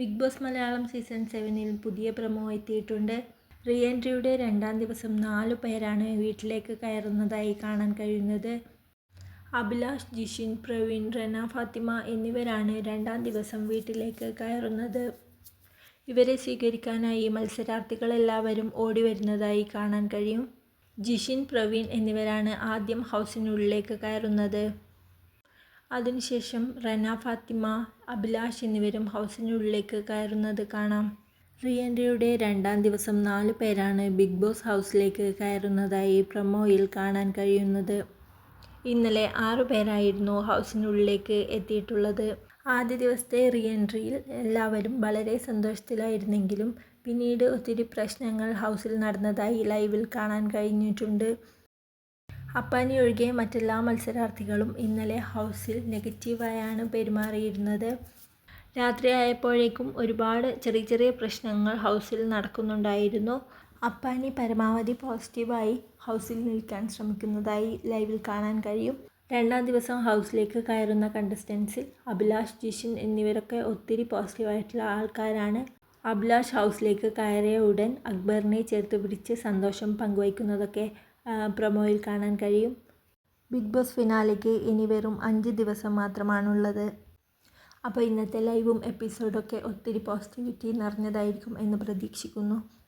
Big boss Malayalam season സെവനിൽ പുതിയ promo എത്തിയിട്ടുണ്ട്. റീ എൻട്രിയുടെ രണ്ടാം ദിവസം നാലു പേരാണ് വീട്ടിലേക്ക് കയറുന്നതായി കാണാൻ കഴിയുന്നത്. അഭിലാഷ് ജിഷിൻ പ്രവീൺ റന ഫാത്തിമ എന്നിവരാണ് രണ്ടാം ദിവസം വീട്ടിലേക്ക് കയറുന്നത്. ഇവരെ സ്വീകരിക്കാനായി മത്സരാർത്ഥികളെല്ലാവരും ഓടി വരുന്നതായി കാണാൻ കഴിയും. ജിഷിൻ പ്രവീൺ എന്നിവരാണ് ആദ്യം ഹൗസിനുള്ളിലേക്ക് കയറുന്നത്. അതിനുശേഷം റന ഫാത്തിമ അഭിലാഷ് എന്നിവരും ഹൗസിനുള്ളിലേക്ക് കയറുന്നത് കാണാം. റീ രണ്ടാം ദിവസം നാല് പേരാണ് ബിഗ് ബോസ് ഹൗസിലേക്ക് കയറുന്നതായി പ്രമോയിൽ കാണാൻ കഴിയുന്നത്. ഇന്നലെ ആറു പേരായിരുന്നു ഹൗസിനുള്ളിലേക്ക് എത്തിയിട്ടുള്ളത്. ആദ്യ ദിവസത്തെ റീ എല്ലാവരും വളരെ സന്തോഷത്തിലായിരുന്നെങ്കിലും പിന്നീട് ഒത്തിരി പ്രശ്നങ്ങൾ ഹൗസിൽ നടന്നതായി ലൈവിൽ കാണാൻ കഴിഞ്ഞിട്ടുണ്ട്. അപ്പാനി ഒഴികെ മറ്റെല്ലാ മത്സരാർത്ഥികളും ഇന്നലെ ഹൗസിൽ നെഗറ്റീവായാണ് പെരുമാറിയിരുന്നത്. രാത്രിയായപ്പോഴേക്കും ഒരുപാട് ചെറിയ ചെറിയ പ്രശ്നങ്ങൾ ഹൗസിൽ നടക്കുന്നുണ്ടായിരുന്നു. അപ്പാനി പരമാവധി പോസിറ്റീവായി ഹൗസിൽ നിൽക്കാൻ ശ്രമിക്കുന്നതായി ലൈവിൽ കാണാൻ കഴിയും. രണ്ടാം ദിവസം ഹൗസിലേക്ക് കയറുന്ന കണ്ടസ്റ്റൻസിൽ അഭിലാഷ് ജിഷിൻ എന്നിവരൊക്കെ ഒത്തിരി പോസിറ്റീവായിട്ടുള്ള ആൾക്കാരാണ്. അഭിലാഷ് ഹൗസിലേക്ക് കയറിയ ഉടൻ അക്ബറിനെ ചേർത്ത് പിടിച്ച് സന്തോഷം പങ്കുവയ്ക്കുന്നതൊക്കെ പ്രൊമോയിൽ കാണാൻ കഴിയും. ബിഗ് ബോസ് ഫിനാലയ്ക്ക് ഇനി വെറും അഞ്ച് ദിവസം മാത്രമാണുള്ളത്. അപ്പോൾ ഇന്നത്തെ ലൈവും എപ്പിസോഡൊക്കെ ഒത്തിരി പോസിറ്റിവിറ്റി നിറഞ്ഞതായിരിക്കും എന്ന് പ്രതീക്ഷിക്കുന്നു.